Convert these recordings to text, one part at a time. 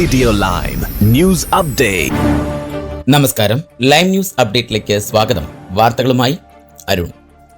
Radio lime news update നമസ്കാരം. Lime news അപ്ഡേറ്റിലേക്ക് സ്വാഗതം. വാർത്തകളുമായി അരുൺ.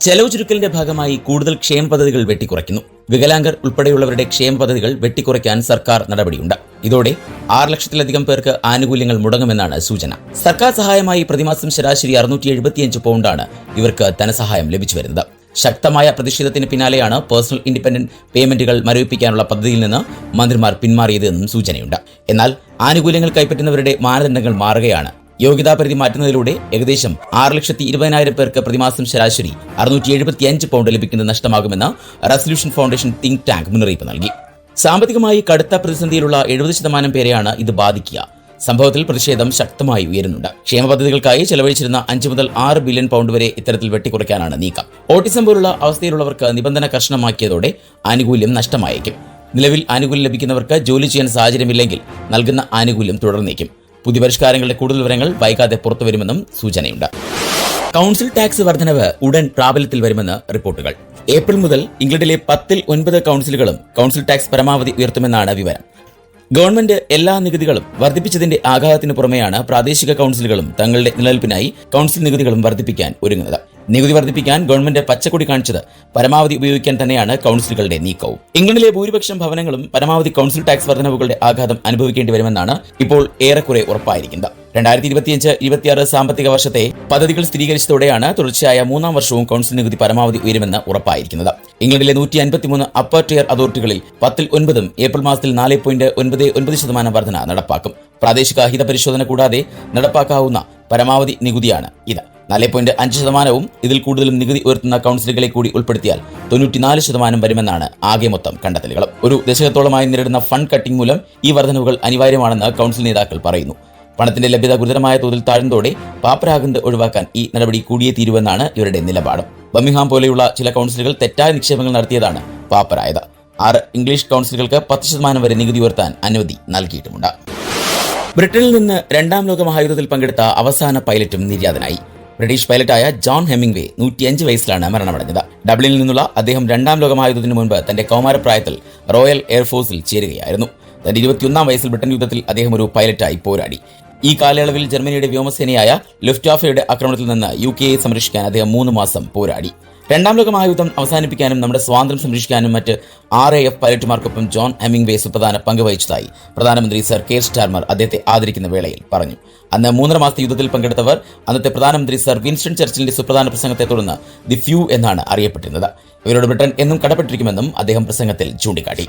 ചെലവ് ചുരുക്കലിന്റെ ഭാഗമായി കൂടുതൽ ക്ഷേമ പദ്ധതികൾ വെട്ടിക്കുറയ്ക്കുന്നു. വികലാംഗർ ഉൾപ്പെടെയുള്ളവരുടെ ക്ഷേമ പദ്ധതികൾ വെട്ടിക്കുറയ്ക്കാൻ സർക്കാർ നടപടിയുണ്ട്. ഇതോടെ ആറ് ലക്ഷത്തിലധികം പേർക്ക് ആനുകൂല്യങ്ങൾ മുടങ്ങുമെന്നാണ് സൂചന. സർക്കാർ സഹായമായി പ്രതിമാസം ശരാശരി അറുന്നൂറ്റി എഴുപത്തിയഞ്ച് പൗണ്ടാണ് ഇവർക്ക് ധനസഹായം ലഭിച്ചു വരുന്നത് ശക്തമായ പ്രതിഷേധത്തിന് പിന്നാലെയാണ് പേഴ്സണൽ ഇൻഡിപെൻഡന്റ് പേയ്മെന്റുകൾ മരവിപ്പിക്കാനുള്ള പദ്ധതിയിൽ നിന്ന് മന്ത്രിമാർ പിന്മാറിയതെന്നും സൂചനയുണ്ട്. എന്നാൽ ആനുകൂല്യങ്ങൾ കൈപ്പറ്റുന്നവരുടെ മാനദണ്ഡങ്ങൾ മാറുകയാണ്. യോഗ്യതാ പരിധി മാറ്റുന്നതിലൂടെ ഏകദേശം ആറ് ലക്ഷത്തി ഇരുപതിനായിരം പേർക്ക് പ്രതിമാസം ശരാശരി അറുന്നൂറ്റി എഴുപത്തിയഞ്ച് പൗണ്ട് ലഭിക്കുന്നത് നഷ്ടമാകുമെന്ന് റെസൊല്യൂഷൻ ഫൗണ്ടേഷൻ തിങ്ക് ടാങ്ക് മുന്നറിയിപ്പ് നൽകി. സാമ്പത്തികമായി കടുത്ത പ്രതിസന്ധിയിലുള്ള എഴുപത് ശതമാനം പേരെയാണ് ഇത് ബാധിക്കുക. സംഭവത്തിൽ പ്രതിഷേധം ശക്തമായി ഉയരുന്നുണ്ട്. ക്ഷേമ പദ്ധതികൾക്കായി ചെലവഴിച്ചിരുന്ന അഞ്ച് മുതൽ ആറ് ബില്യൺ പൗണ്ട് വരെ ഇത്തരത്തിൽ വെട്ടിക്കുറയ്ക്കാനാണ് നീക്കം. ഓട്ടിസം പോലുള്ള അവസ്ഥയിലുള്ളവർക്ക് നിബന്ധന കർശനമാക്കിയതോടെ ആനുകൂല്യം നഷ്ടമായേക്കും. നിലവിൽ ആനുകൂല്യം ലഭിക്കുന്നവർക്ക് ജോലി ചെയ്യാൻ സാഹചര്യമില്ലെങ്കിൽ നൽകുന്ന ആനുകൂല്യം തുടർന്നേക്കും പുതിയ പരിഷ്കാരങ്ങളുടെ കൂടുതൽ വിവരങ്ങൾ വൈകാതെ പുറത്തുവരുമെന്നും സൂചനയുണ്ട്. കൗൺസിൽ ടാക്സ് വർധനവ് ഉടൻ പ്രാബല്യത്തിൽ വരുമെന്ന് റിപ്പോർട്ടുകൾ. ഏപ്രിൽ മുതൽ ഇംഗ്ലണ്ടിലെ പത്തിൽ ഒൻപത് കൗൺസിലുകളും കൗൺസിൽ ടാക്സ് പരമാവധി ഉയർത്തുമെന്നാണ് വിവരം. ഗവൺമെന്റ് എല്ലാ നികുതികളും വർദ്ധിപ്പിച്ചതിന്റെ ആഘാതത്തിന് പുറമെയാണ് പ്രാദേശിക കൗൺസിലുകളും തങ്ങളുടെ നിലനിൽപ്പിനായി കൗൺസിൽ നികുതികളും വർദ്ധിപ്പിക്കാൻ ഒരുങ്ങുന്നത്. നികുതി വർദ്ധിപ്പിക്കാൻ ഗവൺമെന്റ് പച്ചക്കൊടി കാണിച്ചത് പരമാവധി ഉപയോഗിക്കാൻ തന്നെയാണ് കൗൺസിലുകളുടെ നീക്കവും. ഇംഗ്ലണ്ടിലെ ഭൂരിപക്ഷം ഭവനങ്ങളും പരമാവധി കൗൺസിൽ ടാക്സ് വർധനവുകളുടെ ആഘാതം അനുഭവിക്കേണ്ടി വരുമെന്നാണ് ഇപ്പോൾ ഏറെക്കുറെ ഉറപ്പായിരിക്കുന്നത്. രണ്ടായിരത്തി ഇരുപത്തിയഞ്ച് ഇരുപത്തിയാറ് സാമ്പത്തിക വർഷത്തെ പദ്ധതികൾ സ്ഥിരീകരിച്ചതോടെയാണ് തുടർച്ചയായ മൂന്നാം വർഷവും കൗൺസിൽ നികുതി പരമാവധി ഉയരുമെന്ന് ഉറപ്പായിരിക്കുന്നത്. ഇംഗ്ലണ്ടിലെ നൂറ്റി അൻപത്തിമൂന്ന് അപ്പർ ടിയർ അതോറിറ്റികളിൽ പത്തിൽ ഒൻപതും ഏപ്രിൽ മാസത്തിൽ നാല് പോയിന്റ് ഒൻപത് ഒൻപത് ശതമാനം വർധന നടപ്പാക്കും. പ്രാദേശിക ഹിത പരിശോധന കൂടാതെ നടപ്പാക്കാവുന്ന പരമാവധി നികുതിയാണ് ഇത്. നാല് പോയിന്റ് അഞ്ച് ശതമാനവും ഇതിൽ കൂടുതലും നികുതി ഉയർത്തുന്ന കൗൺസിലുകളെ കൂടി ഉൾപ്പെടുത്തിയാൽ തൊണ്ണൂറ്റിനാല് ശതമാനം വരുമെന്നാണ് ആകെ മൊത്തം കണ്ടെത്തലുകൾ. ഒരു ദശകത്തോളമായി നേരിടുന്ന ഫണ്ട് കട്ടിംഗ് മൂലം ഈ വർധനവുകൾ അനിവാര്യമാണെന്ന് കൗൺസിൽ നേതാക്കൾ പറയുന്നു. പണത്തിന്റെ ലഭ്യത ഗുരുതരമായ തോതിൽ താഴ്ന്നതോടെ പാപ്പരാകുന്നത് ഒഴിവാക്കാൻ ഈ നടപടി കൂടിയേ തീരുവെന്നാണ് ഇവരുടെ നിലപാട്. ബമിഹാം പോലെയുള്ള ചില കൗൺസിലുകൾ തെറ്റായ നിക്ഷേപങ്ങൾ നടത്തിയതാണ് പാപ്പരായത്. ആറ് ഇംഗ്ലീഷ് കൗൺസിലുകൾക്ക് പത്ത് ശതമാനം വരെ നികുതി ഉയർത്താൻ അനുമതി നൽകിയിട്ടുമുണ്ട്. ബ്രിട്ടനിൽ നിന്ന് രണ്ടാം ലോക മഹായുദ്ധത്തിൽ പങ്കെടുത്ത അവസാന പൈലറ്റും നിര്യാതനായി. ബ്രിട്ടീഷ് പൈലറ്റായ ജോൺ ഹെമിംഗ്വേ നൂറ്റിയഞ്ച് വയസ്സിലാണ് മരണമടഞ്ഞത്. ഡബ്ലിനിൽ നിന്നുള്ള അദ്ദേഹം രണ്ടാം ലോക മഹായുദ്ധത്തിന് മുൻപ് തന്റെ കൗമാരപ്രായത്തിൽ റോയൽ എയർഫോഴ്സിൽ ചേരുകയായിരുന്നു. തന്റെ ഇരുപത്തിയൊന്നാം വയസ്സിൽ ബ്രിട്ടൻ യുദ്ധത്തിൽ അദ്ദേഹം ഒരു പൈലറ്റായി പോരാടി. ഈ കാലയളവിൽ ജർമ്മനിയുടെ വ്യോമസേനയായ ലുഫ്റ്റാഫയുടെ ആക്രമണത്തിൽ നിന്ന് യു കെയെ സംരക്ഷിക്കാൻ അദ്ദേഹം മൂന്ന് മാസം പോരാടി. രണ്ടാം ലോക മഹായുദ്ധം അവസാനിപ്പിക്കാനും നമ്മുടെ സ്വാതന്ത്ര്യം സംരക്ഷിക്കാനും മറ്റ് ആർ എ എഫ് പൈലറ്റുമാർക്കൊപ്പം ജോൺ ഹെമിംഗ്വേ സുപ്രധാന പങ്ക് വഹിച്ചതായി പ്രധാനമന്ത്രി സർ കെ സ്റ്റാർമർ അദ്ദേഹത്തെ ആദരിക്കുന്ന വേളയിൽ പറഞ്ഞു. അന്ന് മൂന്നര മാസത്തെ യുദ്ധത്തിൽ പങ്കെടുത്തവർ അന്നത്തെ പ്രധാനമന്ത്രി സർ വിൻസ്റ്റൺ ചർച്ചിലിന്റെ സുപ്രധാന പ്രസംഗത്തെ തുടർന്ന് ദി ഫ്യൂ എന്നാണ് അറിയപ്പെട്ടിരുന്നത്. ഇവരോട് ബ്രിട്ടൻ എന്നും കടപ്പെട്ടിരിക്കുമെന്നും അദ്ദേഹം പ്രസംഗത്തിൽ ചൂണ്ടിക്കാട്ടി.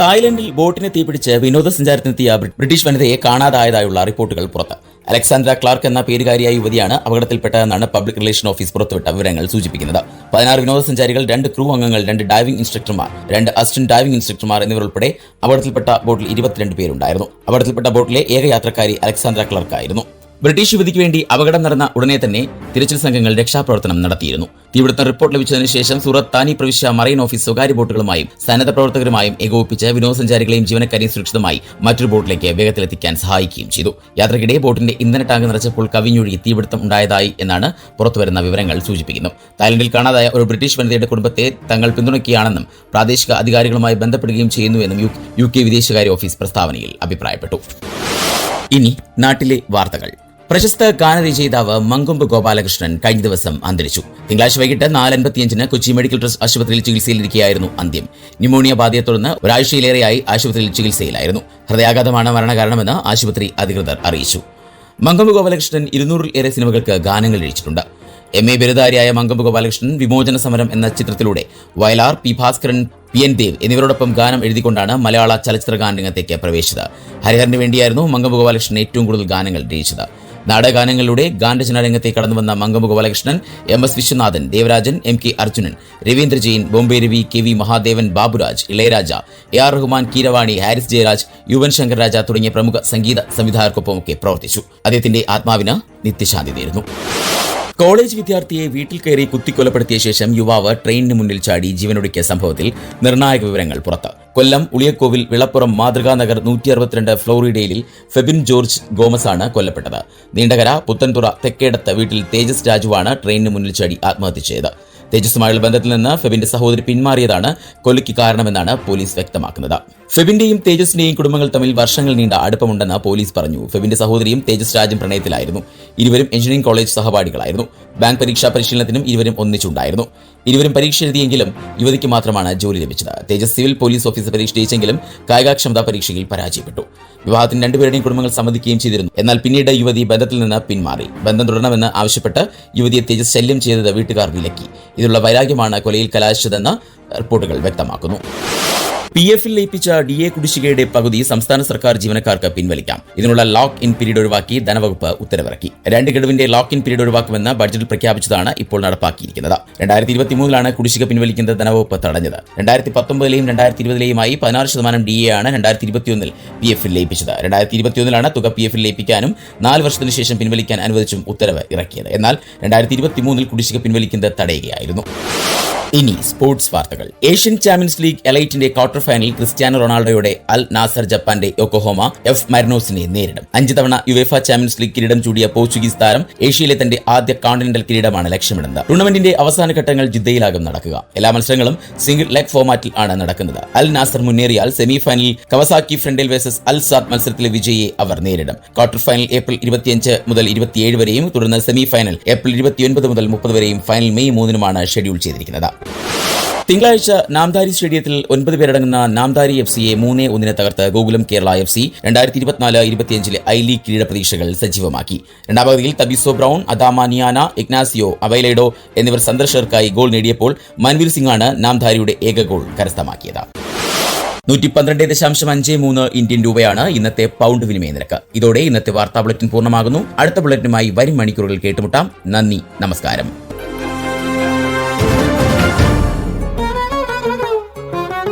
തായ്ലൻഡിൽ ബോട്ടിനെ തീപിടിച്ച് വിനോദസഞ്ചാരത്തിനെത്തിയ ബ്രിട്ടീഷ് വനിതയെ കാണാതായതായുള്ള റിപ്പോർട്ടുകൾ പുറത്ത്. അലക്സാന്ദ്ര ക്ലാർക്ക് എന്ന പേരുകാരിയായ യുവതിയാണ് അപകടത്തിൽപ്പെട്ടതെന്നാണ് പബ്ലിക് റിലേഷൻ ഓഫീസ് പുറത്തുവിട്ട വിവരങ്ങൾ സൂചിപ്പിക്കുന്നത്. പതിനാറ് വിനോദസഞ്ചാരികൾ രണ്ട് ക്രൂ അംഗങ്ങൾ രണ്ട് ഡൈവിംഗ് ഇൻസ്ട്രക്ടർമാർ രണ്ട് അസിസ്റ്റന്റ് ഡൈവിംഗ് ഇൻസ്ട്രക്ടർമാർ എന്നിവർ ഉൾപ്പെടെ അപകടത്തിൽപ്പെട്ട ബോട്ടിൽ ഇരുപത്തിരണ്ട് പേരുണ്ടായിരുന്നു. അപകടത്തിൽപ്പെട്ട ബോട്ടിലെ ഏക യാത്രക്കാരി അലക്സാന്ദ്ര ക്ലാർക്ക് ആയിരുന്നു ബ്രിട്ടീഷ് യുവതിക്ക് വേണ്ടി അപകടം നടന്ന ഉടനെ തന്നെ തിരച്ചിൽ സംഘങ്ങൾ രക്ഷാപ്രവർത്തനം നടത്തിയിരുന്നു. തീപിടുത്തം റിപ്പോർട്ട് ലഭിച്ചതിന് ശേഷം സൂറത്ത് താനി പ്രവിശ്യ മറൈൻ ഓഫീസ് സ്വകാര്യ ബോട്ടുകളുമായും സന്നദ്ധ പ്രവർത്തകരുമായും ഏകോപിപ്പിച്ച് വിനോദസഞ്ചാരികളെയും ജീവനക്കാരെയും സുരക്ഷിതമായി മറ്റൊരു ബോട്ടിലേക്ക് വേഗത്തിലെത്തിക്കാൻ സഹായിക്കുകയും ചെയ്തു. യാത്രക്കിടെ ബോട്ടിന്റെ ഇന്ധന ടാങ്ക് നിറച്ചപ്പോൾ കവിഞ്ഞൊഴുകി തീപിടുത്തം ഉണ്ടായതായി എന്നാണ് പുറത്തുവരുന്ന വിവരങ്ങൾ സൂചിപ്പിക്കുന്നു. തായ്ലൻഡിൽ കാണാതായ ഒരു ബ്രിട്ടീഷ് വനിതയുടെ കുടുംബത്തെ തങ്ങൾ പിന്തുണയ്ക്കുകയാണെന്നും പ്രാദേശിക അധികാരികളുമായി ബന്ധപ്പെടുകയും ചെയ്യുന്നുവെന്നും യു കെ വിദേശകാര്യ ഓഫീസ് പ്രസ്താവനയിൽ അഭിപ്രായപ്പെട്ടു. ഇനി നാട്ടിലെ വാർത്തകൾ. പ്രശസ്ത ഗാനരചയിതാവ് മങ്കൊമ്പ് ഗോപാലകൃഷ്ണൻ കഴിഞ്ഞ ദിവസം അന്തരിച്ചു. തിങ്കളാഴ്ച വൈകിട്ട് നാലൻപത്തിയഞ്ചിന് കൊച്ചി മെഡിക്കൽ ട്രസ്റ്റ് ആശുപത്രിയിൽ ചികിത്സയിലിരിക്കുകയായിരുന്നു അന്ത്യം. ന്യൂമോണിയ ബാധയെ തുടർന്ന് ഒരാഴ്ചയിലേറെയായി ആശുപത്രിയിൽ ചികിത്സയിലായിരുന്നു. ഹൃദയാഘാതമാണ് മരണകാരണമെന്ന് ആശുപത്രി അധികൃതർ അറിയിച്ചു. മങ്കൊമ്പ് ഗോപാലകൃഷ്ണൻ ഇരുന്നൂറിൽ ഏറെ സിനിമകൾക്ക് ഗാനങ്ങൾ രചിച്ചിട്ടുണ്ട്. എം എ ബിരുദാരിയായ മങ്കമ്പ് ഗോപാലകൃഷ്ണൻ വിമോചന സമരം എന്ന ചിത്രത്തിലൂടെ Vayalar P Bhaskaran P N Dev എന്നിവരോടൊപ്പം ഗാനം എഴുതിക്കൊണ്ടാണ് മലയാള ചലച്ചിത്ര ഗാനരംഗത്തേക്ക് പ്രവേശിച്ചത്. ഹരിഹറിന് വേണ്ടിയായിരുന്നു മങ്കമ്പ് ഗോപാലകൃഷ്ണൻ ഏറ്റവും കൂടുതൽ ഗാനങ്ങൾ രചിച്ചത്. നാടകഗാനങ്ങളിലൂടെ ഗാനരചന രംഗത്തേക്ക് കടന്നുവന്ന മങ്കമുഖ Balakrishnan M S Viswanathan Devarajan M K Arjunan Ravindra Jain Bombay Ravi K V Mahadevan Baburaj Ilaiyaraaja A R Rahman Keeravani Harris Jayaraj Yuvan Shankar Raja തുടങ്ങിയ പ്രമുഖ സംഗീത സംവിധായകർക്കൊപ്പമൊക്കെ പ്രവർത്തിച്ചു. അദ്ദേഹത്തിന്റെ ആത്മാവിന് നിത്യശാന്തി നേരുന്നു. കോളേജ് വിദ്യാർത്ഥിയെ വീട്ടിൽ കയറി കുത്തിക്കൊലപ്പെടുത്തിയ ശേഷം യുവാവ് ട്രെയിനിന് മുന്നിൽ ചാടി ജീവനൊടുക്കിയ സംഭവത്തിൽ നിർണായക വിവരങ്ങൾ പുറത്ത്. കൊല്ലം ഉളിയക്കോവിൽ വിളപ്പുറം മാതൃകാനഗർ നൂറ്റി അറുപത്തിരണ്ട് ഫ്ലോറിഡയിൽ ഫെബിൻ ജോർജ് ഗോമസാണ് കൊല്ലപ്പെട്ടത്. നീണ്ടകര പുത്തൻതുറ തെക്കേടത്ത് വീട്ടിൽ തേജസ് രാജുവാണ് ട്രെയിനിന് മുന്നിൽ ചാടി ആത്മഹത്യ ചെയ്തത്. തേജസ്സുമായുള്ള ബന്ധത്തിൽ നിന്ന് ഫെബിന്റെ സഹോദരി പിന്മാറിയതാണ് കൊലയ്ക്ക് കാരണമെന്നാണ് പോലീസ് വ്യക്തമാക്കുന്നത്. ഫെബിന്റെയും തേജസിന്റെയും കുടുംബങ്ങൾ തമ്മിൽ വർഷങ്ങൾ നീണ്ട അടുപ്പമുണ്ടെന്ന് പോലീസ് പറഞ്ഞു. ഫെബിന്റെ സഹോദരിയും തേജസ് രാജും പ്രണയത്തിലായിരുന്നു. ഇരുവരും എഞ്ചിനീയറിംഗ് കോളേജ് സഹപാഠികളായിരുന്നു. ബാങ്ക് പരീക്ഷാ പരിശീലനത്തിനും ഇരുവരും ഒന്നിച്ചുണ്ടായിരുന്നു. ഇരുവരും പരീക്ഷ എഴുതിയെങ്കിലും യുവതിക്ക് മാത്രമാണ് ജോലി ലഭിച്ചത്. തേജസ് സിവിൽ പോലീസ് ഓഫീസർ പരീക്ഷ ജയിച്ചെങ്കിലും കായികക്ഷമതാ പരീക്ഷയിൽ പരാജയപ്പെട്ടു. വിവാഹത്തിന് രണ്ടുപേരുടെയും കുടുംബങ്ങൾ സമ്മതിക്കുകയും ചെയ്തിരുന്നു. എന്നാൽ പിന്നീട് യുവതി ബന്ധത്തിൽ നിന്ന് പിന്മാറി. ബന്ധം തുടരണമെന്ന് ആവശ്യപ്പെട്ട് യുവതിയെ തേജസ് ശല്യം ചെയ്തത് വീട്ടുകാർ വിലക്കി. ഇതിലുള്ള വൈരാഗ്യമാണ് കൊലയിൽ കലാശിച്ചതെന്ന് റിപ്പോർട്ടുകൾ വ്യക്തമാക്കുന്നു. പി എഫിൽ ലയിപ്പിച്ച ഡി എ കുടിശ്ശികയുടെ പകുതി സംസ്ഥാന സർക്കാർ ജീവനക്കാർക്ക് പിൻവലിക്കാം. ഇതിനുള്ള ലോക്ക് ഇൻ പീരീഡ് ഒഴിവാക്കി ധനവകുപ്പ് ഉത്തരവിറക്കി. രണ്ട് ഗഡുവിന്റെ ലോക്ക് ഇൻ പീരീഡ് ഒഴിവാക്കുമെന്ന് ബഡ്ജറ്റിൽ പ്രഖ്യാപിച്ചതാണ് ഇപ്പോൾ നടപ്പാക്കിയിരിക്കുന്നത്. രണ്ടായിരത്തി ഇരുപത്തി മൂന്നിലാണ് കുടിശ്ശിക പിൻവലിക്കുന്നത് ധനവകുപ്പ് തടഞ്ഞത്. രണ്ടായിരത്തി പത്തൊമ്പതിലെയും രണ്ടായിരത്തി ഇരുപതിലെയുമായി പതിനാറ് ശതമാനം ഡി എ ആണ് രണ്ടായിരത്തി ഇരുപത്തിയൊന്നിൽ പി എഫിൽ ലയിപ്പിച്ചത്. രണ്ടായിരത്തി ഇരുപത്തിയൊന്നിലാണ് തുക പി എഫിൽ ലയിപ്പിക്കാനും നാല് വർഷത്തിന് ശേഷം പിൻവലിക്കാൻ അനുവദിച്ചും ഉത്തരവ് ഇറക്കിയത്. എന്നാൽ രണ്ടായിരത്തി ഇരുപത്തി മൂന്നിൽ കുടിശ്ശിക പിൻവലിക്കുന്നത് തടയുകയായിരുന്നു. ഇനി സ്പോർട്സ് വാർത്തകൾ. ഏഷ്യൻ ചാമ്പ്യൻസ് ലീഗ് എലൈറ്റിന്റെ ക്വാർട്ടർ ഫൈനലിൽ ക്രിസ്ത്യാനോ റൊണാൾഡോയുടെ അൽ നാസർ ജപ്പാന്റെ യൊക്കോഹോമ എഫ് മരനോസിനെ നേരിടും. അഞ്ച് തവണ യുവേഫ ചാമ്പ്യൻസ് ലീഗ് കിരീടം ചൂടിയ പോർച്ചുഗീസ് താരം ഏഷ്യയിലെ തന്റെ ആദ്യ കോണ്ടിനെന്റൽ കിരീടമാണ് ലക്ഷ്യമിടുന്നത്. ടൂർണമെന്റിന്റെ അവസാന ഘട്ടങ്ങൾ ജിദ്ദയിലാകും നടക്കുക. എല്ലാ മത്സരങ്ങളും സിംഗിൾ ലെഗ് ഫോമാറ്റിൽ ആണ് നടക്കുന്നത്. അൽ നാസർ മുന്നേറിയാൽ സെമി ഫൈനലിൽ കവസാക്കി ഫ്രണ്ടിൽ വേഴ്സസ് അൽ സാദ് മത്സരത്തിലെ വിജയിയെ അവർ നേരിടും. ക്വാർട്ടർ ഫൈനൽ ഏപ്രിൽ ഇരുപത്തിയഞ്ച് മുതൽ ഇരുപത്തിയേഴ് വരെയും തുടർന്ന് സെമി ഫൈനൽ ഏപ്രിൽ ഇരുപത്തിയൊൻപത് മുതൽ മുപ്പത് വരെയും ഫൈനൽ മെയ് മൂന്നിനുമാണ് ഷെഡ്യൂൾ ചെയ്തിരിക്കുന്നത്. തിങ്കളാഴ്ച നാംദാരി സ്റ്റേഡിയത്തിൽ ഒൻപത് പേരടങ്ങുന്ന നാംദാരി എഫ് സിയെ മൂന്ന് ഒന്നിനെ തകർത്ത് ഗോകുലം കേരള എഫ് സി രണ്ടായിരത്തി ഇരുപത്തിനാല് ഇരുപത്തിയഞ്ചിലെ ഐ ലീഗ് കിരീട പ്രതീക്ഷകൾ സജീവമാക്കി. രണ്ടാം പകുതിയിൽ Thabiso Brown Adama Niane Ignacio Abeledo എന്നിവർ സന്ദർശകർക്കായി ഗോൾ നേടിയപ്പോൾ മൻവീർ സിംഗാണ് നാംധാരിയുടെ ഏക ഗോൾ കരസ്ഥമാക്കിയത്. നൂറ്റി പന്ത്രണ്ട് ദശാംശം അഞ്ച് മൂന്ന് ഇന്ത്യൻ രൂപയാണ് ഇന്നത്തെ പൗണ്ട് വിനിമയ നിരക്ക്. ഇതോടെ ഇന്നത്തെ വാർത്താ ബുള്ളറ്റിൻ പൂർണമാകുന്നു. അടുത്ത ബുള്ളറ്റിനുമായി വരും മണിക്കൂറുകൾ കേട്ടുമുട്ടാം. നന്ദി. നമസ്കാരം.